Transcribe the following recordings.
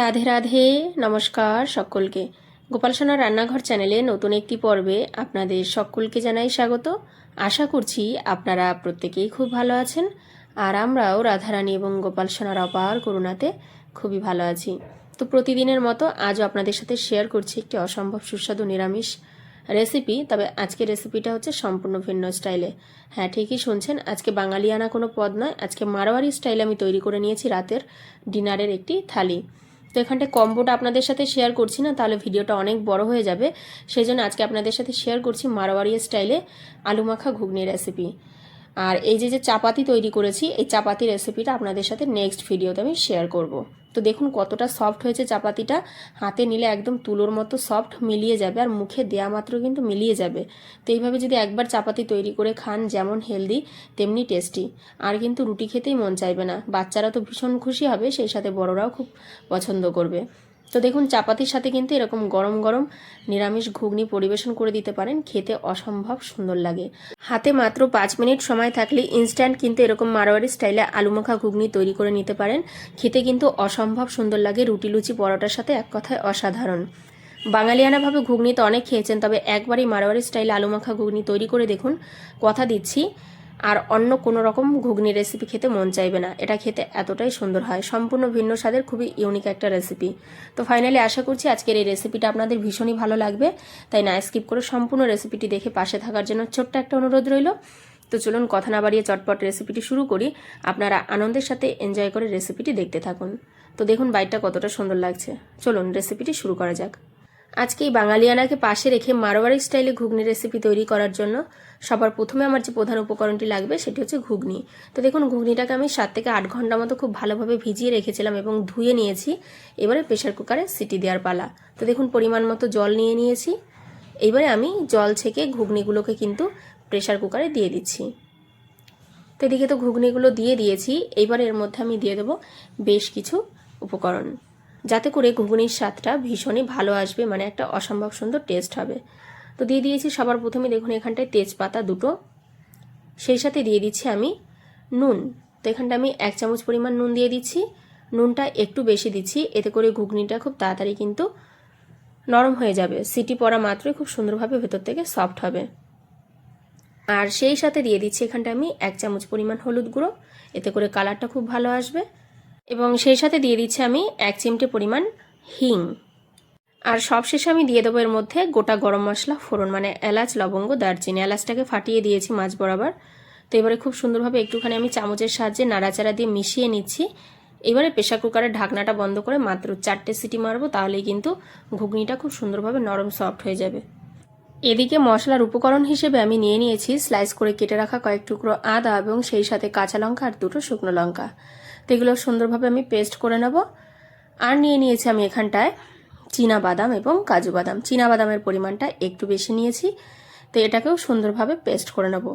রাধে রাধে, নমস্কার সকলকে। গোপাল সোনার রান্নাঘর চ্যানেলে নতুন একটি পর্বে আপনাদের সকলকে জানাই স্বাগত। আশা করছি আপনারা প্রত্যেকেই খুব ভালো আছেন আর আমরাও রাধারানী এবং গোপাল সোনার অপার করুণাতে খুবই ভালো আছি। তো প্রতিদিনের মতো আজও আপনাদের সাথে শেয়ার করছি একটি অসম্ভব সুস্বাদু নিরামিষ রেসিপি তবে আজকের রেসিপিটা হচ্ছে সম্পূর্ণ ভিন্ন স্টাইলে হ্যাঁ ঠিকই শুনছেন, আজকে বাঙালিয়ানা কোনো পদ নয়, আজকে মারোয়ারি স্টাইলে আমি তৈরি করে নিয়েছি রাতের ডিনারের একটি থালি। তো এখানটায় কম্বোটা আপনাদের সাথে শেয়ার করছি না, তাহলে ভিডিওটা অনেক বড় হয়ে যাবে। সেই জন্য আজকে আপনাদের সাথে শেয়ার করছি মারোয়ারি স্টাইলে আলু মাখা ঘুগনি রেসিপি আর এই যে যে চাপাতি তৈরি করেছি, এই চাপাতি রেসিপিটা আপনাদের সাথে নেক্সট ভিডিওতে আমি শেয়ার করব। তো দেখুন কতটা সফট হয়েছে চাপাতিটা। হাতে নিলে একদম তুলোর মতো সফট মিলিয়ে যাবে আর মুখে দেয়া মাত্র কিন্তু মিলিয়ে যাবে। তো এইভাবে যদি একবার চাপাতি তৈরি করে খান যেমন হেলদি তেমনি টেস্টি আর কিন্তু রুটি খেতেই মন চাইবে না। বাচ্চারা তো ভীষণ খুশি হবে, সেই সাথে বড়রাও খুব পছন্দ করবে। তো দেখুন, চাপাতির সাথে কিন্তু এরকম গরম গরম নিরামিষ ঘুগনি পরিবেশন করে দিতে পারেন। খেতে অসম্ভব সুন্দর লাগে। হাতে মাত্র পাঁচ মিনিট সময় থাকলে ইনস্ট্যান্ট কিন্তু এরকম মারোয়ারি স্টাইলে আলু মাখা ঘুগনি তৈরি করে নিতে পারেন। খেতে কিন্তু অসম্ভব সুন্দর লাগে। রুটি লুচি পরোটার সাথে এক কথায় অসাধারণ। বাঙালিয়ানাভাবে ঘুগনি তো অনেক খেয়েছেন, তবে একবারই মারোয়ারি স্টাইলে আলু মাখা ঘুগনি তৈরি করে দেখুন। কথা দিচ্ছি আর অন্য কোনো রকম ঘুগনি রেসিপি খেতে মন চাইবে না। এটা খেতে এতটাই সুন্দর হয়। সম্পূর্ণ ভিন্ন স্বাদের খুবই ইউনিক একটা রেসিপি তো ফাইনালি আশা করছি আজকের এই রেসিপিটা আপনাদের ভীষণই ভালো লাগবে। তাই না স্কিপ করে সম্পূর্ণ রেসিপিটি দেখে পাশে থাকার জন্য ছোট্ট একটা অনুরোধ রইল। তো চলুন কথা না বাড়িয়ে চটপট রেসিপিটি শুরু করি। আপনারা আনন্দের সাথে এনজয় করে রেসিপিটি দেখতে থাকুন। তো দেখুন বাইটটা কতটা সুন্দর লাগছে। চলুন রেসিপিটি শুরু করা যাক। আজকে এই বাঙালিয়ানাকে পাশে রেখে মারোয়ারি স্টাইলে ঘুগনি রেসিপি তৈরি করার জন্য সবার প্রথমে আমার যে প্রধান উপকরণটি লাগবে সেটি হচ্ছে ঘুগনি। তো দেখুন, ঘুগনিটাকে আমি সাত থেকে আট ঘণ্টা মতো খুব ভালোভাবে ভিজিয়ে রেখেছিলাম এবং ধুয়ে নিয়েছি। এবারে প্রেশার কুকারে সিটি দেওয়ার পালা। তো দেখুন, পরিমাণ মতো জল নিয়ে নিয়েছি। এবারে আমি জল ছেঁকে ঘুগনিগুলোকে কিন্তু প্রেশার কুকারে দিয়ে দিচ্ছি। তো এদিকে তো ঘুগনিগুলো দিয়ে দিয়েছি। এইবার এর মধ্যে আমি দিয়ে দেবো বেশ কিছু উপকরণ। যাতে করে ঘুগনির স্বাদটা ভীষণই ভালো আসবে মানে একটা অসম্ভব সুন্দর টেস্ট হবে। তো দিয়ে দিয়েছি সবার প্রথমে দেখুন এখানটায় তেজপাতা দুটো। সেই সাথে দিয়ে দিচ্ছি আমি নুন। তো এখানটা আমি এক চামচ পরিমাণ নুন দিয়ে দিচ্ছি। নুনটা একটু বেশি দিচ্ছি, এতে করে ঘুগনিটা খুব তাড়াতাড়ি কিন্তু নরম হয়ে যাবে। সিটি পড়া মাত্রই খুব সুন্দরভাবে ভেতর থেকে সফট হবে। আর সেই সাথে দিয়ে দিচ্ছি এখানটা আমি এক চামচ পরিমাণ হলুদ গুঁড়ো, এতে করে কালারটা খুব ভালো আসবে। এবং সেই সাথে দিয়ে দিচ্ছি আমি এক চিমটে পরিমাণ হিং। আর সবশেষে আমি দিয়ে দেবো এর মধ্যে গোটা গরম মশলা, ফোড়ন মানে এলাচ, লবঙ্গ, দারচিনি। এলাচটাকে ফাটিয়ে দিয়েছি মাছ বরাবর। তো এবারে খুব সুন্দরভাবে একটুখানি আমি চামচের সাহায্যে নাড়াচাড়া দিয়ে মিশিয়ে নিচ্ছি। এবারে প্রেশার কুকারের ঢাকনাটা বন্ধ করে মাত্র চারটে সিটি মারবো, তাহলেই কিন্তু ঘুগনিটা খুব সুন্দরভাবে নরম সফট হয়ে যাবে। এদিকে মশলার উপকরণ হিসেবে আমি নিয়ে নিয়েছি স্লাইস করে কেটে রাখা কয়েক টুকরো আদা এবং সেই সাথে কাঁচা লঙ্কা আর দুটো শুকনো লঙ্কা। তো এগুলো সুন্দরভাবে আমি পেস্ট করে নেব। আর নিয়ে নিয়েছি আমি এখানটায় চীনা বাদাম এবং কাজু বাদাম। চীনা বাদামের পরিমাণটা একটু বেশি নিয়েছি, তো এটাকেও সুন্দরভাবে পেস্ট করে নেব।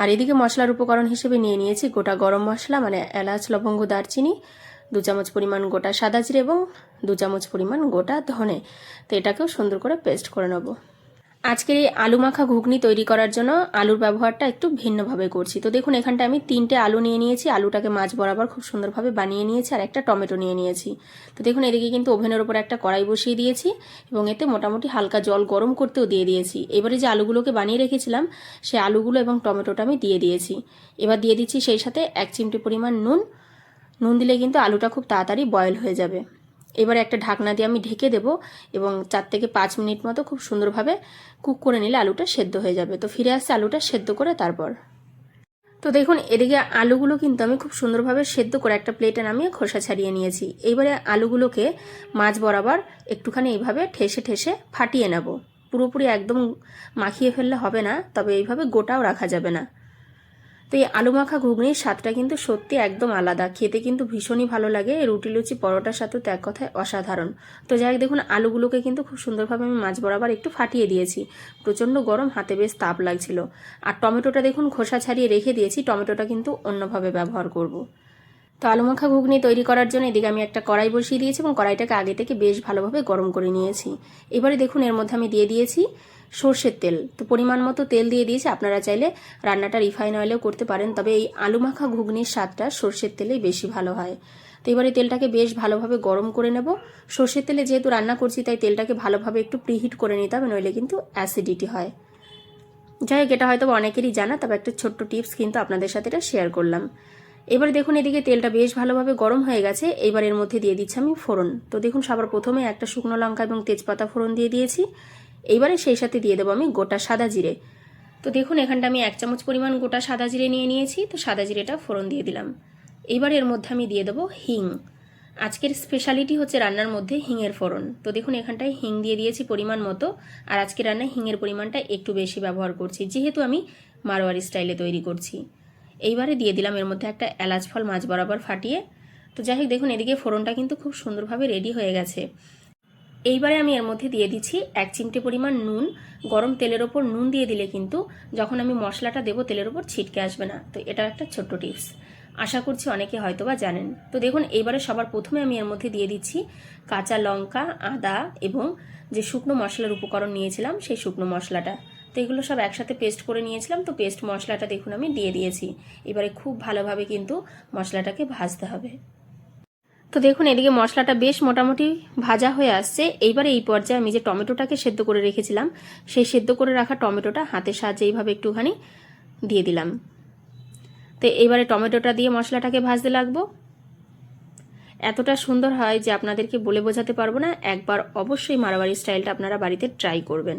আর এদিকে মশলার উপকরণ হিসেবে নিয়ে নিয়েছি গোটা গরম মশলা মানে এলাচ, লবঙ্গ, দারচিনি, দু চামচ পরিমাণ গোটা সাদা জিরে এবং দু চামচ পরিমাণ গোটা ধনে। তো এটাকেও সুন্দর করে পেস্ট করে নেব। আজকের এই আলু মাখা ঘুগনি তৈরি করার জন্য আলুর ব্যবহারটা একটু ভিন্নভাবে করছি। তো দেখুন, এখানটা আমি তিনটে আলু নিয়ে নিয়েছি। আলুটাকে মাছ বরাবর খুব সুন্দরভাবে বানিয়ে নিয়েছি আর একটা টমেটো নিয়ে নিয়েছি। তো দেখুন, এদিকে কিন্তু ওভেনের ওপর একটা কড়াই বসিয়ে দিয়েছি এবং এতে মোটামুটি হালকা জল গরম করতেও দিয়ে দিয়েছি। এবারে যে আলুগুলোকে বানিয়ে রেখেছিলাম সেই আলুগুলো এবং টমেটোটা আমি দিয়ে দিয়েছি। এবার দিয়ে দিচ্ছি সেই সাথে এক চিমটি পরিমাণ নুন। নুন দিলে কিন্তু আলুটা খুব তাড়াতাড়ি বয়েল হয়ে যাবে। এবারে একটা ঢাকনা দিয়ে আমি ঢেকে দেবো এবং চার থেকে পাঁচ মিনিট মতো খুব সুন্দরভাবে কুক করে নিলে আলুটা সেদ্ধ হয়ে যাবে। তো ফিরে আসছে আলুটা সেদ্ধ করে তারপর। তো দেখুন, এদিকে আলুগুলো কিন্তু আমি খুব সুন্দরভাবে সেদ্ধ করে একটা প্লেটে নামিয়ে খোসা ছাড়িয়ে নিয়েছি। এইবারে আলুগুলোকে মাছ বরাবর একটুখানি এইভাবে ঠেসে ঠেসে ফাটিয়ে নেব। পুরোপুরি একদম মাখিয়ে ফেললে হবে না, তবে এইভাবে গোটাও রাখা যাবে না। তো এই আলু মাখা ঘুগনির স্বাদটা কিন্তু সত্যি একদম আলাদা। খেতে কিন্তু ভীষণই ভালো লাগে। রুটি লুচি পরোটার সাথে তো এক কথায় অসাধারণ। তো যাই হোক, দেখুন, আলুগুলোকে কিন্তু খুব সুন্দরভাবে আমি মাছ বরাবর একটু ফাটিয়ে দিয়েছি। প্রচণ্ড গরম, হাতে বেশ তাপ লাগছিল। আর টমেটোটা দেখুন, খোসা ছাড়িয়ে রেখে দিয়েছি। টমেটোটা কিন্তু অন্যভাবে ব্যবহার করব। তো আলু মাখা ঘুগনি তৈরি করার জন্য এদিকে আমি একটা কড়াই বসিয়ে দিয়েছি এবং কড়াইটাকে আগে থেকে বেশ ভালোভাবে গরম করে নিয়েছি। এবারে দেখুন, এর মধ্যে আমি দিয়ে দিয়েছি সর্ষের তেল। তো পরিমাণ মতো তেল দিয়ে দিয়েছি। আপনারা চাইলে রান্নাটা রিফাইন অয়েলেও করতে পারেন। তবে এই আলু মাখা ঘুগনির স্বাদটা সর্ষের তেলেই বেশি ভালো হয়। তো এবারে তেলটাকে বেশ ভালোভাবে গরম করে নেব। সর্ষের তেলে যেহেতু রান্না করছি, তাই তেলটাকে ভালোভাবে একটু প্রিহিট করে নিতে হবে, নইলে কিন্তু অ্যাসিডিটি হয়। যাই হোক, এটা হয়তো অনেকেরই জানা, তবে একটা ছোট্ট টিপস কিন্তু আপনাদের সাথে এটা শেয়ার করলাম। এবারে দেখুন এদিকে তেলটা বেশ ভালোভাবে গরম হয়ে গেছে। এবার এর মধ্যে দিয়ে দিচ্ছি আমি ফোড়ন। তো দেখুন, সবার প্রথমে একটা শুকনো লঙ্কা এবং তেজপাতা ফোড়ন দিয়ে দিয়েছি। এইবারে সেই সাথে দিয়ে দেবো আমি গোটা সাদা জিরে। তো দেখুন, এখানটা আমি এক চামচ পরিমাণ গোটা সাদা জিরে নিয়ে নিয়েছি, তো সাদা জিরেটা ফোড়ন দিয়ে দিলাম। এইবার এর মধ্যে আমি দিয়ে দেবো হিং। আজকের স্পেশালিটি হচ্ছে রান্নার মধ্যে হিংয়ের ফোড়ন। তো দেখুন, এখানটায় হিং দিয়ে দিয়েছি পরিমাণ মতো, আর আজকে রান্নায় হিংয়ের পরিমাণটা একটু বেশি ব্যবহার করছি, যেহেতু আমি মারোয়ারি স্টাইলে তৈরি করছি। এইবারে দিয়ে দিলাম এর মধ্যে একটা এলাচ ফল মাছ বরাবর ফাটিয়ে। তো যাই হোক, দেখুন, এদিকে ফোড়নটা কিন্তু খুব সুন্দরভাবে রেডি হয়ে গেছে। এইবারে আমি এর মধ্যে দিয়ে দিচ্ছি এক চিমটে পরিমাণ নুন। গরম তেলের ওপর নুন দিয়ে দিলে কিন্তু যখন আমি মশলাটা দেবো, তেলের ওপর ছিটকে আসবে না। তো এটা একটা ছোট্ট টিপস। আশা করছি অনেকে হয়তো বা জানেন। তো দেখুন, এইবারে সবার প্রথমে আমি এর মধ্যে দিয়ে দিচ্ছি কাঁচা লঙ্কা, আদা এবং যে শুকনো মশলার উপকরণ নিয়েছিলাম, সেই শুকনো মশলাটা। তো এগুলো সব একসাথে পেস্ট করে নিয়েছিলাম। তো পেস্ট মশলাটা দেখুন আমি দিয়ে দিয়েছি। এবারে খুব ভালোভাবে কিন্তু মশলাটাকে ভাজতে হবে। তো দেখুন, এদিকে মশলাটা বেশ মোটামুটি ভাজা হয়ে আসছে। এইবারে এই পর্যায়ে আমি যে টমেটোটাকে সেদ্ধ করে রেখেছিলাম, সেই সেদ্ধ করে রাখা টমেটোটা হাতের সাহায্যে এইভাবে একটুখানি দিয়ে দিলাম। তো এইবারে টমেটোটা দিয়ে মশলাটাকে ভাজতে লাগবো। এতটা সুন্দর হয় যে আপনাদেরকে বলে বোঝাতে পারব না, একবার অবশ্যই মারাবাড়ি স্টাইলটা আপনারা বাড়িতে ট্রাই করবেন।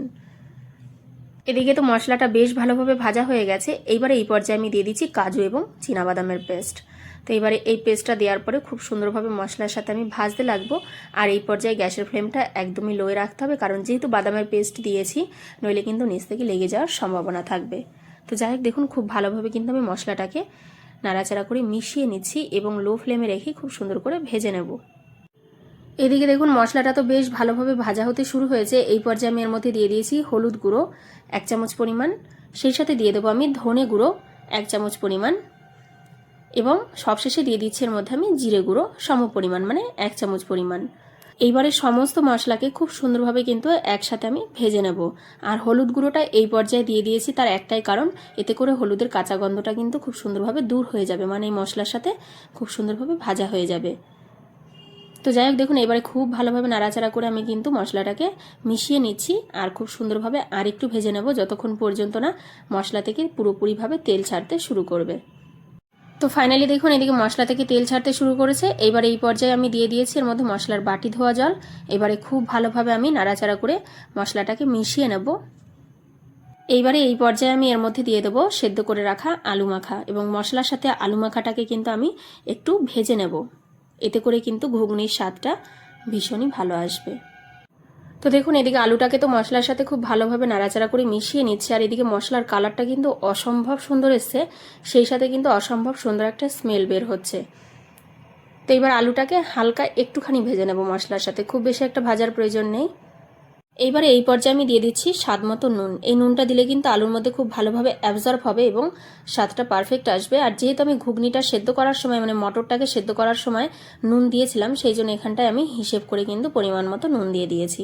এদিকে তো মশলাটা বেশ ভালোভাবে ভাজা হয়ে গেছে। এইবারে এই পর্যায়ে আমি দিয়ে দিচ্ছি কাজু এবং বাদামের পেস্ট। তো এবারে এই পেস্টটা দেওয়ার পরে খুব সুন্দরভাবে মশলার সাথে আমি ভাজতে লাগবো। আর এই পর্যায়ে গ্যাসের ফ্লেমটা একদমই লোয়ে রাখতে হবে, কারণ যেহেতু বাদামের পেস্ট দিয়েছি, নইলে কিন্তু নিচ থেকে লেগে যাওয়ার সম্ভাবনা থাকবে। তো যাই হোক, দেখুন খুব ভালোভাবে কিন্তু আমি মশলাটাকে নাড়াচাড়া করে মিশিয়ে নিচ্ছি এবং লো ফ্লেমে রেখে খুব সুন্দর করে ভেজে নেব। এদিকে দেখুন, মশলাটা তো বেশ ভালোভাবে ভাজা হতে শুরু হয়েছে। এই পর্যায়ে আমি এর মধ্যে দিয়ে দিয়েছি হলুদ গুঁড়ো, এক চামচ পরিমাণ। সেই সাথে দিয়ে দেবো আমি ধনে গুঁড়ো, এক চামচ পরিমাণ। এবং সবশেষে দিয়ে দিচ্ছি এর মধ্যে আমি জিরে গুঁড়ো সম পরিমাণ মানে এক চামচ পরিমাণ। এইবারে সমস্ত মশলাকে খুব সুন্দরভাবে কিন্তু একসাথে আমি ভেজে নেব। আর হলুদ গুঁড়োটা এই পর্যায়ে দিয়ে দিয়েছি তার একটাই কারণ, এতে করে হলুদের কাঁচা গন্ধটা কিন্তু খুব সুন্দরভাবে দূর হয়ে যাবে মানে এই মশলার সাথে খুব সুন্দরভাবে ভাজা হয়ে যাবে। তো যাই হোক, দেখুন, এবারে খুব ভালোভাবে নাড়াচাড়া করে আমি কিন্তু মশলাটাকে মিশিয়ে নিচ্ছি আর খুব সুন্দরভাবে আর একটু ভেজে নেব, যতক্ষণ পর্যন্ত না মশলা থেকে পুরোপুরিভাবে তেল ছাড়তে শুরু করবে। তো ফাইনালি দেখুন, এদিকে মশলা থেকে তেল ছাড়তে শুরু করেছে। এবার এই পর্যায়ে আমি দিয়ে দিয়েছি এর মধ্যে মশলার বাটি ধোয়া জল। এবারে খুব ভালোভাবে আমি নাড়াচাড়া করে মশলাটাকে মিশিয়ে নেব। এইবারে এই পর্যায়ে আমি এর মধ্যে দিয়ে দেবো সেদ্ধ করে রাখা আলু মাখা এবং মশলার সাথে আলু মাখাটাকে কিন্তু আমি একটু ভেজে নেব। এতে করে কিন্তু ঘুগনির স্বাদটা ভীষণই ভালো আসবে। তো দেখুন, এদিকে আলুটাকে তো মশলার সাথে খুব ভালোভাবে নাড়াচাড়া করে মিশিয়ে নিচ্ছে, আর এদিকে মশলার কালারটা কিন্তু অসম্ভব সুন্দর এসছে। সেই সাথে কিন্তু অসম্ভব সুন্দর একটা স্মেল বের হচ্ছে। তো এবার আলুটাকে হালকা একটুখানি ভেজে নেব মশলার সাথে। খুব বেশি একটা ভাজার প্রয়োজন নেই। এইবারে এই পর্যায়ে আমি দিয়ে দিচ্ছি স্বাদ মতো নুন। এই নুনটা দিলে কিন্তু আলুর মধ্যে খুব ভালোভাবে অ্যাবজর্ব হবে এবং স্বাদটা পারফেক্ট আসবে। আর যেহেতু আমি ঘুগনিটা সেদ্ধ করার সময় মানে মটরটাকে সেদ্ধ করার সময় নুন দিয়েছিলাম, সেই জন্য এখানটায় আমি হিসেব করে কিন্তু পরিমাণ মতো নুন দিয়ে দিয়েছি।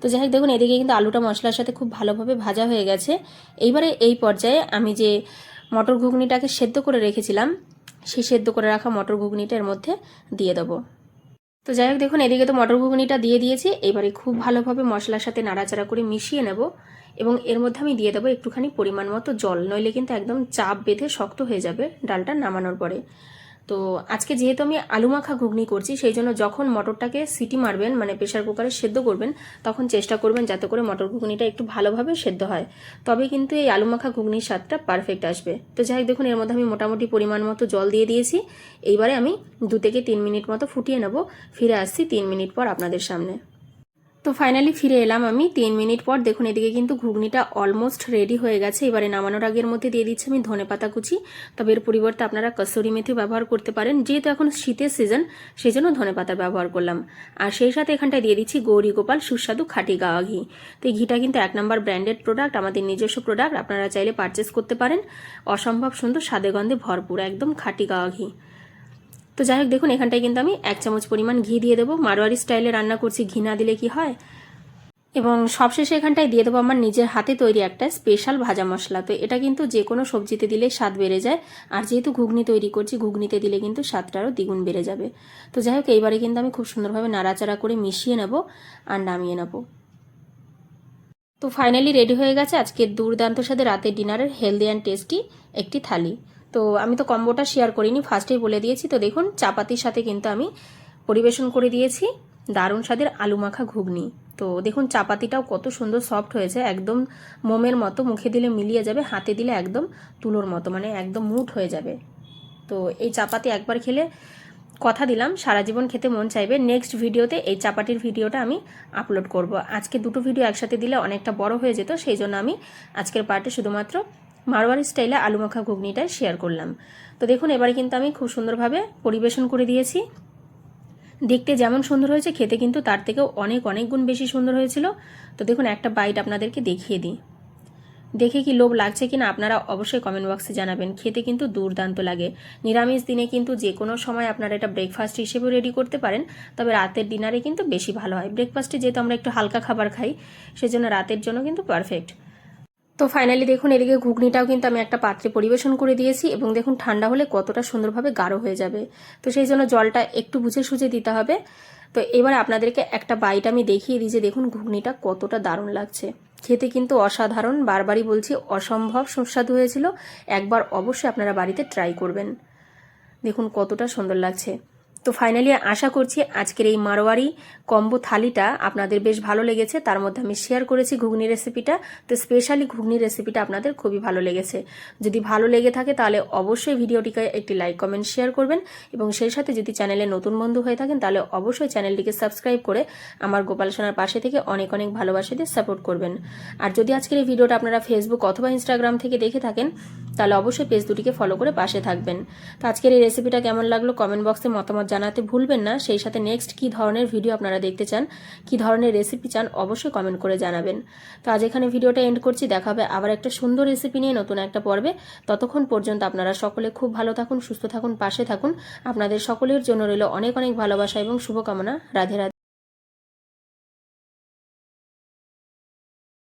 তো যাই হোক, দেখুন, এদিকে কিন্তু আলুটা মশলার সাথে খুব ভালোভাবে ভাজা হয়ে গেছে। এইবারে এই পর্যায়ে আমি যে মটর ঘুগনিটাকে সেদ্ধ করে রেখেছিলাম, সেই সেদ্ধ করে রাখা মটর ঘুগনিটা এর মধ্যে দিয়ে দেবো। তো যাই হোক, দেখুন, এদিকে তো মটর ঘুগনিটা দিয়ে দিয়েছি। এবারে খুব ভালোভাবে মশলার সাথে নাড়াচাড়া করে মিশিয়ে নেব এবং এর মধ্যে আমি দিয়ে দেবো একটুখানি পরিমাণ মতো জল। নইলে কিন্তু একদম চাপ বেঁধে শক্ত হয়ে যাবে ডালটা নামানোর পরে। তো আজকে যেহেতু আমি আলু মাখা ঘুগনি করছি, সেই জন্য যখন মটরটাকে সিটি মারবেন মানে প্রেশার কুকারে সেদ্ধ করবেন, তখন চেষ্টা করবেন যাতে করে মটর ঘুগনিটা একটু ভালোভাবে সেদ্ধ হয়। তবে কিন্তু এই আলু মাখা ঘুগনির স্বাদটা পারফেক্ট আসবে। তো যাই হোক, দেখুন, এর মধ্যে আমি মোটামুটি পরিমাণ মতো জল দিয়ে দিয়েছি। এইবারে আমি দু থেকে তিন মিনিট মতো ফুটিয়ে নেব। ফিরে আসছি তিন মিনিট পর আপনাদের সামনে। তো ফাইনালি ফিরে এলাম আমি। তিন মিনিট পর দেখুন এদিকে কিন্তু ঘুগনিটা অলমোস্ট রেডি হয়ে গেছে। এবারে নামানোর আগের মধ্যে দিয়ে দিচ্ছি আমি ধনে পাতা কুচি। তবে এর পরিবর্তে আপনারা কসুরি মেথি ব্যবহার করতে পারেন। যেহেতু এখন শীতের সিজন সেই জন্য ধনে পাতার ব্যবহার করলাম। আর সেই সাথে এখানটায় দিয়ে দিচ্ছি গৌরী গোপাল সুস্বাদু খাঁটি গাওয়া ঘি। তো এই ঘিটা কিন্তু এক নম্বর ব্র্যান্ডেড প্রোডাক্ট আমাদের নিজস্ব প্রোডাক্ট আপনারা চাইলে পারচেস করতে পারেন। অসম্ভব সুন্দর স্বাদে গন্ধে ভরপুর, একদম খাঁটি গাওয়া ঘি। তো যাই হোক, দেখুন, এখানটায় কিন্তু আমি এক চামচ পরিমাণ ঘি দিয়ে দেবো। মারোয়ারি স্টাইলে রান্না করছি, ঘি না দিলে কি হয়? এবং সবশেষে এখানটায় দিয়ে দেবো আমার নিজের হাতে তৈরি একটা স্পেশাল ভাজা মশলা। তো এটা কিন্তু যে কোনো সবজিতে দিলে স্বাদ বেড়ে যায়, আর যেহেতু ঘুগনি তৈরি করছি, ঘুগনিতে দিলে কিন্তু স্বাদটা আরও দ্বিগুণ বেড়ে যাবে। তো যাই হোক, এইবারে কিন্তু আমি খুব সুন্দরভাবে নাড়াচাড়া করে মিশিয়ে নেব আর নামিয়ে নেব। তো ফাইনালি রেডি হয়ে গেছে আজকের দুর্দান্ত সাথে রাতের ডিনারের হেলদি অ্যান্ড টেস্টি একটি থালি। তো আমি তো কম্বোটা শেয়ার করিনি ফার্স্টেই বলে দিয়েছি। তো দেখুন, চাপাতির সাথে কিন্তু আমি পরিবেশন করে দিয়েছি। দারুণ স্বাদের আলু মাখা ঘুগনি। তো দেখুন, চাপাতিটাও কত সুন্দর সফট হয়েছে, একদম মোমের মতো, মুখে দিলে মিলিয়ে যাবে, হাতে দিলে একদম তুলোর মতো মানে একদম মুঠ হয়ে যাবে। তো এই চাপাতি একবার খেলে কথা দিলাম, সারা জীবন খেতে মন চাইবে। নেক্সট ভিডিওতে এই চাপাটির ভিডিওটা আমি আপলোড করব। আজকে দুটো ভিডিও একসাথে দিলে অনেকটা বড় হয়ে যেত, সেই জন্য আমি আজকের পার্টে শুধুমাত্র মারোয়ারি স্টাইলে আলু মাখা ঘুগনিটাই শেয়ার করলাম। তো দেখুন, এবারে কিন্তু আমি খুব সুন্দরভাবে পরিবেশন করে দিয়েছি। দেখতে যেমন সুন্দর হয়েছে, খেতে কিন্তু তার থেকেও অনেক অনেক গুণ বেশি সুন্দর হয়েছিল। তো দেখুন, একটা বাইট আপনাদেরকে দেখিয়ে দিই। দেখে কি লোভ লাগছে কিনা আপনারা অবশ্যই কমেন্ট বক্সে জানাবেন। খেতে কিন্তু দুর্দান্ত লাগে। নিরামিষ দিনে কিন্তু যে কোনো সময় আপনারা এটা ব্রেকফাস্ট হিসেবেও রেডি করতে পারেন। তবে রাতের ডিনারে কিন্তু বেশি ভালো হয়। ব্রেকফাস্টে যেহেতু আমরা একটু হালকা খাবার খাই, সেজন্য রাতের জন্য কিন্তু পারফেক্ট তো ফাইনালি দেখুন, এদিকে ঘুগনিটাও কিন্তু আমি একটা পাত্রে পরিবেশন করে দিয়েছি এবং দেখুন, ঠান্ডা হলে কতটা সুন্দরভাবে গাঢ় হয়ে যাবে। তো সেই জন্য জলটা একটু বুঝে সুঝে দিতে হবে। তো এবার আপনাদেরকে একটা বাইট আমি দেখিয়ে দিই যে দেখুন, ঘুগনিটা কতটা দারুণ লাগছে। খেতে কিন্তু অসাধারণ, বারবারই বলছি অসম্ভব সুস্বাদু হয়েছিল। একবার অবশ্যই আপনারা বাড়িতে ট্রাই করবেন। দেখুন, কতটা সুন্দর লাগছে। তো ফাইনালি আশা করছি আজকের এই মারোয়ারি কম্বো থালিটা আপনাদের বেশ ভালো লেগেছে। তার মধ্যে আমি শেয়ার করেছি ঘুগনি রেসিপিটা তো স্পেশালি ঘুগনি রেসিপিটা আপনাদের খুবই ভালো লেগেছে। যদি ভালো লেগে থাকে তাহলে অবশ্যই ভিডিওটিকে একটি লাইক কমেন্ট শেয়ার করবেন এবং সেই সাথে যদি চ্যানেলে নতুন বন্ধু হয়ে থাকেন তাহলে অবশ্যই চ্যানেলটিকে সাবস্ক্রাইব করে আমার গোপাল সোনার পাশে থেকে অনেক অনেক ভালোবাসা দিয়ে সাপোর্ট করবেন। আর যদি আজকের এই ভিডিওটা আপনারা ফেসবুক অথবা ইনস্টাগ্রাম থেকে দেখে থাকেন, তাহলে অবশ্যই পেজ দুটিকে ফলো করে পাশে থাকবেন। তো আজকের এই রেসিপিটা কেমন লাগল? কমেন্ট বক্সে মতামত জানাতে ভুলবেন না। সেই সাথে নেক্সট কী ধরনের ভিডিও আপনারা দেখতে চান, কী ধরনের রেসিপি চান, অবশ্যই কমেন্ট করে জানাবেন। তো আজ এখানে ভিডিওটা এন্ড করছি। দেখা হবে আবার একটা সুন্দর রেসিপি নিয়ে নতুন একটা পর্বে। ততক্ষণ পর্যন্ত আপনারা সকলে খুব ভালো থাকুন, সুস্থ থাকুন, পাশে থাকুন। আপনাদের সকলের জন্য রইল অনেক অনেক ভালোবাসা এবং শুভকামনা। রাধে রাধে।